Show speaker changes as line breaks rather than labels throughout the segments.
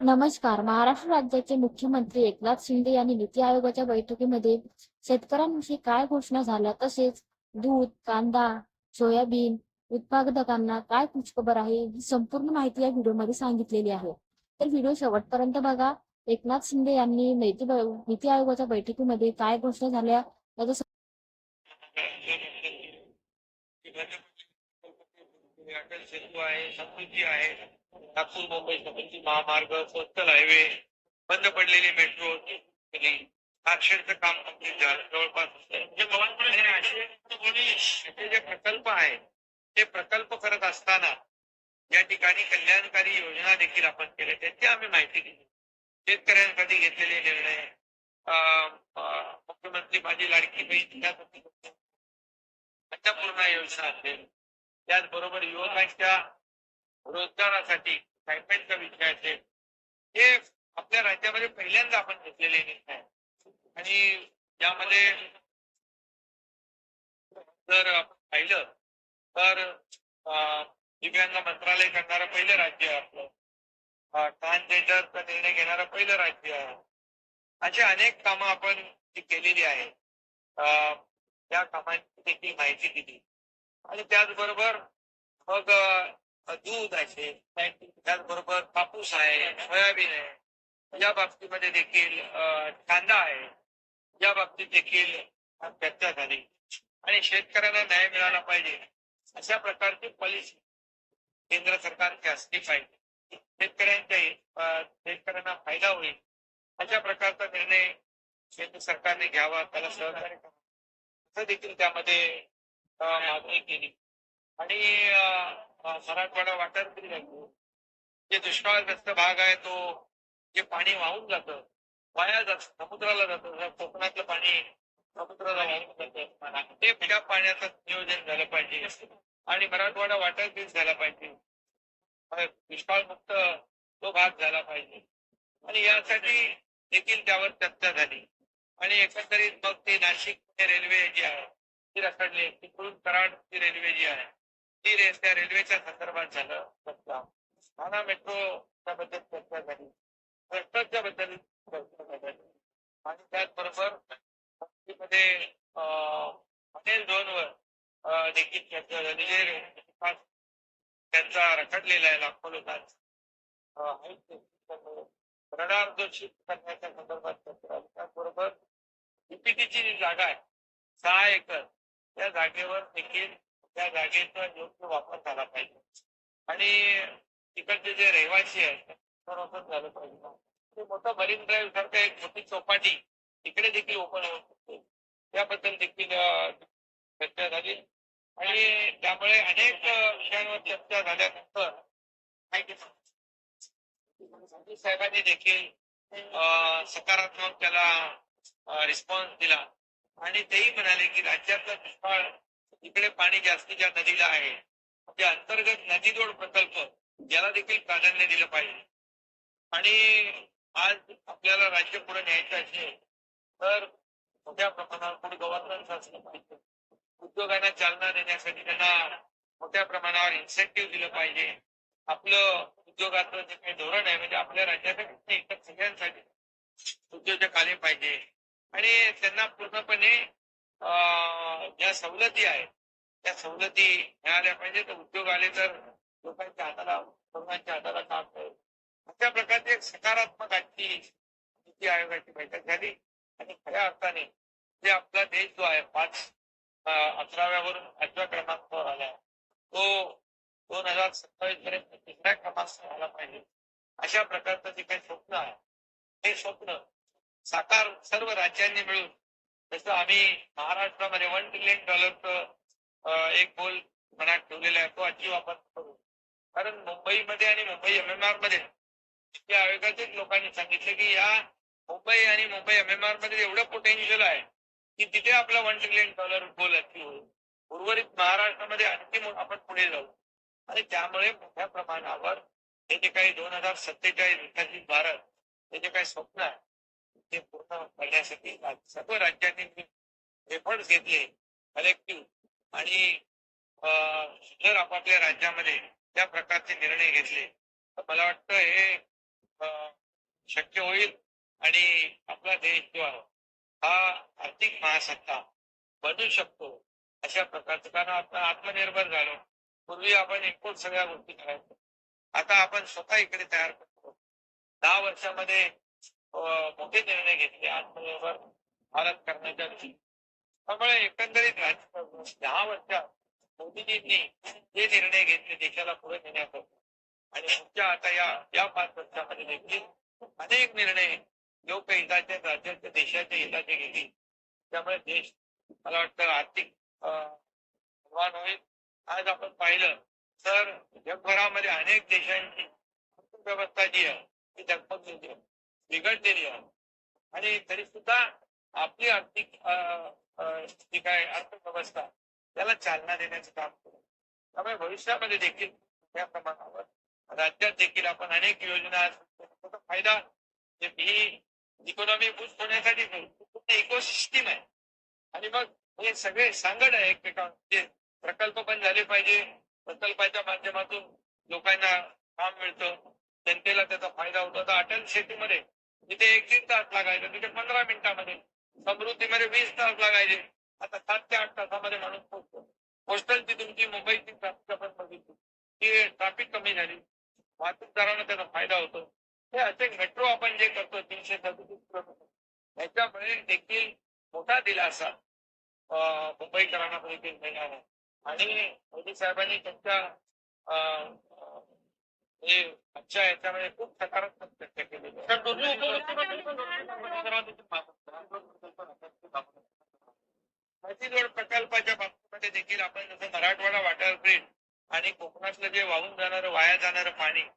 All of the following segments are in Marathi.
नमस्कार. महाराष्ट्र राज्याचे मुख्यमंत्री एकनाथ शिंदे यांनी नीती आयोगाच्या बैठकीमध्ये शेतकऱ्यांविषयी काय घोषणा झाल्या? तसेच दूध कांदा सोयाबीन उत्पादकांना काय खुशखबर आहे ही संपूर्ण माहिती या व्हिडिओमध्ये सांगितलेली आहे. तर व्हिडिओ शेवटपर्यंत बघा. एकनाथ शिंदे यांनी नीती नीती आयोगाच्या बैठकीमध्ये काय घोषणा झाल्या? त्याचं
अटल सेतू आहे समृद्धी आहे, नागपूर, मुंबई समृद्धी महामार्ग, कोस्टल हायवे, बंद पडलेली मेट्रो साक्षरचं काम कंप्लीट झालं जवळपास जे प्रकल्प ते प्रकल्प करत असताना या ठिकाणी कल्याणकारी योजना देखील आपण केल्या. त्याची आम्ही माहिती दिली. शेतकऱ्यांसाठी घेतलेले निर्णय मुख्यमंत्री माझी लाडकी बहीण अन्नपूर्णा योजना असेल त्याचबरोबर युवकांच्या रोजगारासाठी सायमेंटचा विषय असेल हे आपल्या राज्यामध्ये पहिल्यांदा आपण घेतलेले निर्णय आहे. आणि यामध्ये जर आपण पाहिलं तर दिव्यांग मंत्रालय करणारं पहिलं राज्य आहे आपलं. ट्रान्सजेंडरचा निर्णय घेणारं पहिलं राज्य आहे. अशी अनेक कामं आपण जी केलेली आहेत त्या कामांची देखील माहिती दिली. आणि त्याचबरोबर मग दूध आहे त्याचबरोबर कापूस आहे सोयाबीन आहे. या बाबतीमध्ये देखील कांदा आहे. या बाबतीत देखील चर्चा झाली. आणि शेतकऱ्यांना न्याय मिळाला पाहिजे. अशा प्रकारची पॉलिसी केंद्र सरकारची असली पाहिजे. शेतकऱ्यांच्या शेतकऱ्यांना फायदा होईल. अशा प्रकारचा निर्णय केंद्र सरकारने घ्यावा त्याला सहकार्य करावं. असं देखील त्यामध्ये मागणी केली. आणि मराठवाडा वाटर दिली जे दुष्काळग्रस्त भाग आहे तो जे पाणी वाहून जातं वाया जात समुद्राला जातं कोकणातलं पाणी समुद्राला वाहून जातं ते त्या पाण्याचं नियोजन झालं पाहिजे. आणि मराठवाडा वाटर बिल झाला पाहिजे. दुष्काळमुक्त तो भाग झाला पाहिजे. आणि यासाठी देखील त्यावर चर्चा झाली. आणि एकंदरीत मग ते नाशिक रेल्वे जी आहे रखडली तिकडून कराड ती रेल्वे जी आहे ती रे त्या रेल्वेच्या संदर्भात झालं चर्चा ठाणा बद्दल चर्चा झाली. रस्त्याच्या बद्दल चर्चा झाली. आणि त्याचबरोबरमध्ये हॉटेल झोनवर देखील चर्चा झाली. जे त्यांचा रखडलेला आहे लाखो लोकांचा. रडार जो करण्याच्या संदर्भात चर्चा झाली. त्याचबरोबर डीपीटीची जी जागा आहे सहा एकर त्या जागेवर देखील त्या जागेचा योग्य वापर झाला पाहिजे. आणि तिकडचे जे रहिवासी आहेत संरक्षण झालं पाहिजे. म्हणजे ते मोठं मरीन ड्राईव्ह सारखं एक मोठी चौपाटी इकडे देखील ओपन होऊ शकते. त्याबद्दल देखील चर्चा झाली. आणि त्यामुळे अनेक विषयांवर चर्चा झाल्यानंतर माहिती साहेबांनी देखील सकारात्मक त्याला रिस्पॉन्स दिला. आणि तेही म्हणाले की राज्यातला दुष्काळ इकडे पाणी जास्तीच्या नदीला आहे. म्हणजे अंतर्गत नदीजोड प्रकल्प याला देखील प्राधान्य दिलं पाहिजे. आणि आज आपल्याला राज्य पुढे न्यायचं असेल तर मोठ्या प्रमाणावर पुढे गव्हर्नन्स असलं पाहिजे. उद्योगांना चालना देण्यासाठी त्यांना मोठ्या प्रमाणावर इन्सेंटिव्ह दिलं पाहिजे. आपलं उद्योगाचं जे काही धोरण आहे म्हणजे आपल्या राज्यासाठी नाही, सगळ्यांसाठी उद्योजक आले पाहिजे. आणि त्यांना पूर्णपणे अं, ज्या सवलती आहेत त्या सवलती मिळाल्या पाहिजे तर उद्योग आले तर लोकांच्या हाताला तरुणांच्या हाताला काम मिळेल. अशा प्रकारची एक सकारात्मक आजची नीती आयोगाची बैठक झाली. आणि खऱ्या अर्थाने जे आपला देश जो आहे पाच अकराव्यावरून आठव्या क्रमांकावर आला तो दोन हजार सत्तावीस पर्यंत तिसऱ्या क्रमांकावर आला पाहिजे. अशा प्रकारचं जे काही स्वप्न आहे हे स्वप्न साकार सर्व राज्यांनी मिळून जसं आम्ही महाराष्ट्रामध्ये वन ट्रिलियन डॉलरचं एक गोल मनात ठेवलेला आहे तो अजिब आपण करू. कारण मुंबईमध्ये आणि मुंबई एम एम आरमध्ये या लोकांनी सांगितलं की या मुंबई आणि मुंबई एम एम आरमध्ये एवढं पोटेन्शियल आहे की तिथे आपला one trillion dollar goal achieve होईल. उर्वरित महाराष्ट्रामध्ये आणखी आपण पुढे जाऊ. आणि त्यामुळे मोठ्या प्रमाणावर हे जे काही दोन हजार सत्तेचाळीस विकसित भारत हे जे काही स्वप्न आहे ते पूर्ण करण्यासाठी सर्व राज्यांनी एफर्ट घेतले कलेक्टिव्ह आणि अं, जर आपापल्या राज्यामध्ये त्या प्रकारचे निर्णय घेतले तर मला वाटतं हे शक्य होईल आणि आपला देश जो आहे हा आर्थिक महासत्ता बनू शकतो अशा प्रकारचं. कारण आता आत्मनिर्भर झालो पूर्वी आपण एकूण सगळ्या गोष्टी करायचो. आता आपण स्वतः इकडे तयार करतो. दहा वर्षामध्ये मोठे निर्णय घेतले. आत्मनिर्भर भारत करण्याच्या त्यामुळे एकंदरीत राजकारण दहा वर्षात मोदीजींनी जे निर्णय घेतले देशाला पुढे नेण्यासाठी आणि पुढच्या आता या या पाच वर्षामध्ये देखील अनेक निर्णय लोकहिताचे राज्याच्या देशाच्या हिताचे गेले त्यामुळे देश मला वाटतं आर्थिक अं, निर्माण होईल. आज आपण पाहिलं तर जगभरामध्ये अनेक देशांची अर्थव्यवस्था जी आहे ती डगमगलेली आहे बिघडलेली आहे. आणि तरी सुद्धा आपली आर्थिक जी काय अर्थव्यवस्था त्याला चालना देण्याचं काम करू. त्यामुळे भविष्यामध्ये देखील मोठ्या प्रमाणावर राज्यात देखील आपण अनेक योजना त्याचा फायदा जे ही इकॉनॉमी बूस्ट होण्यासाठी इकोसिस्टीम आहे. आणि मग हे सगळे सांगड आहे एकमेकांचे म्हणजे प्रकल्प पण झाले पाहिजे प्रकल्पाच्या माध्यमातून लोकांना काम मिळतं जनतेला त्याचा फायदा होतो. आता अटल शेतीमध्ये तिथे एक तीन तास लागायचा. तिथे पंधरा मिनिटामध्ये समृद्धीमध्ये वीस तास लागायचे. आता सात ते आठ तासामध्ये माणूस पोहोचतो. पोस्टलची तुमची मुंबईची ट्रॅफिक आपण बघितली. ती ट्रॅफिक कमी झाली. वाहतूकदारांना त्याचा फायदा होतो. हे असे मेट्रो आपण जे करतो तीनशे सदतीस किलोमीटर त्याच्यामुळे देखील मोठा दिलासा मुंबईकरांना देखील मिळणार आहे. आणि मोदी साहेबांनी त्यांच्या हे आजच्या याच्यामध्ये खूप सकारात्मक चर्चा केलेली आहे. तर दोन्ही जोड प्रकल्पाच्या बाबतीमध्ये देखील आपण जसं मराठवाडा वॉटर ग्रीड आणि कोकणातलं जे वाहून जाणारं वाया जाणारं पाणी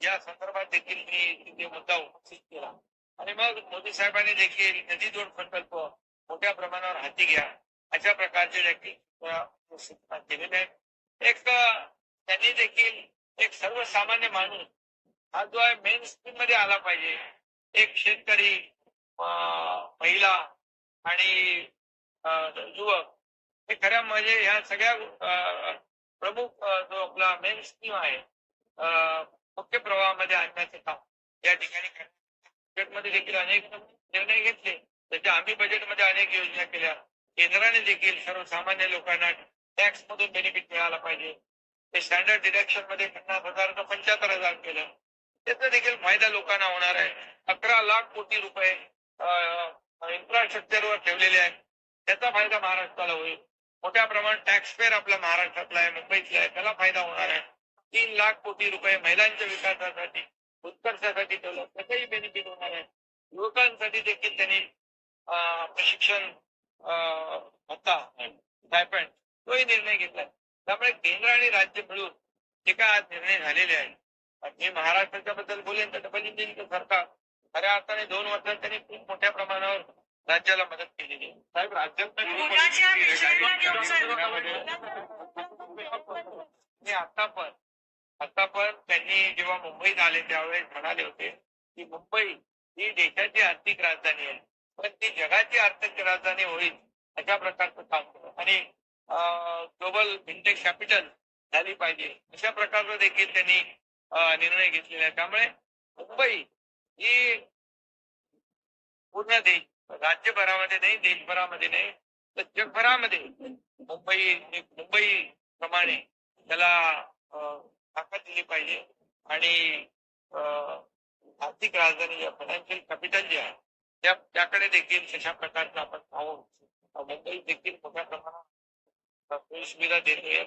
या संदर्भात देखील मी तिथे मुद्दा उपस्थित केला आणि मग मोदी साहेबांनी देखील नदी जोड प्रकल्प मोठ्या प्रमाणावर हाती घ्या अशा प्रकारचे देखील केलेल्या आहेत एक त्यांनी देखील एक सर्वसामान्य माणूस हा जो आहे मेन स्ट्रीममध्ये आला पाहिजे. एक शेतकरी अ, महिला आणि युवक. हे खऱ्या म्हणजे ह्या सगळ्या प्रमुख जो आपला मेन स्ट्रीम आहे मुख्य प्रवाहामध्ये आणण्याचे काम या ठिकाणी बजेटमध्ये देखील अनेक निर्णय घेतले. त्याच्या आम्ही बजेटमध्ये अनेक योजना केल्या. केंद्राने देखील सर्वसामान्य लोकांना टॅक्स मधून बेनिफिट मिळाला पाहिजे. ते स्टँडर्ड डिडक्शनमध्ये पन्नास हजार पंच्याहत्तर हजार केलं. त्याचा देखील फायदा लोकांना होणार आहे. अकरा लाख कोटी रुपये इन्फ्रास्ट्रक्चरवर ठेवलेले आहेत. त्याचा फायदा महाराष्ट्राला होईल. मोठ्या प्रमाणात टॅक्स पेअर आपला महाराष्ट्रातला आहे मुंबईतला आहे त्याला फायदा होणार आहे. तीन लाख कोटी रुपये महिलांच्या विकासासाठी उत्कर्षासाठी ठेवलं. त्याचाही बेनिफिट होणार आहे. युवकांसाठी देखील त्यांनी प्रशिक्षण भत्ता स्टायपंड तोही निर्णय घेतलाय त्यामुळे केंद्र आणि राज्य मिळून जे काय आज निर्णय झालेले आहेत. मी महाराष्ट्राच्या बद्दल बोलेन तर डबल इंजिनचं सरकार खऱ्या अर्थाने दोन वर्षात त्यांनी खूप मोठ्या प्रमाणावर राज्याला मदत केलेली आहे. साहेब राज्यात आता पण आता पण त्यांनी जेव्हा मुंबईत आले त्यावेळेस म्हणाले होते की मुंबई ही देशाची आर्थिक राजधानी आहे. पण ती जगाची आर्थिक राजधानी होईल अशा प्रकारचं काम केलं आणि ग्लोबल फिनटेक कॅपिटल झाली पाहिजे. अशा प्रकारचा देखील त्यांनी निर्णय घेतलेला आहे. त्यामुळे मुंबई ही पूर्ण देश राज्यभरामध्ये नाही देशभरामध्ये नाही तर जगभरामध्ये मुंबई मुंबई प्रमाणे त्याला अं, ताकद दिली पाहिजे. आणि अं, आर्थिक राजधानी फायनान्शियल कॅपिटल जे आहे त्या त्याकडे देखील तशा प्रकारचं आपण पाहून मुंबई देखील मोठ्या प्रमाणात अं, सोयीसुविधा देते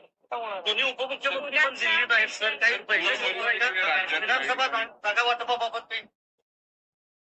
दोन्ही उपमुख्यमंत्री पण दिल्लीत आहेत सर काही विधानसभा जागा वाटपाबाबत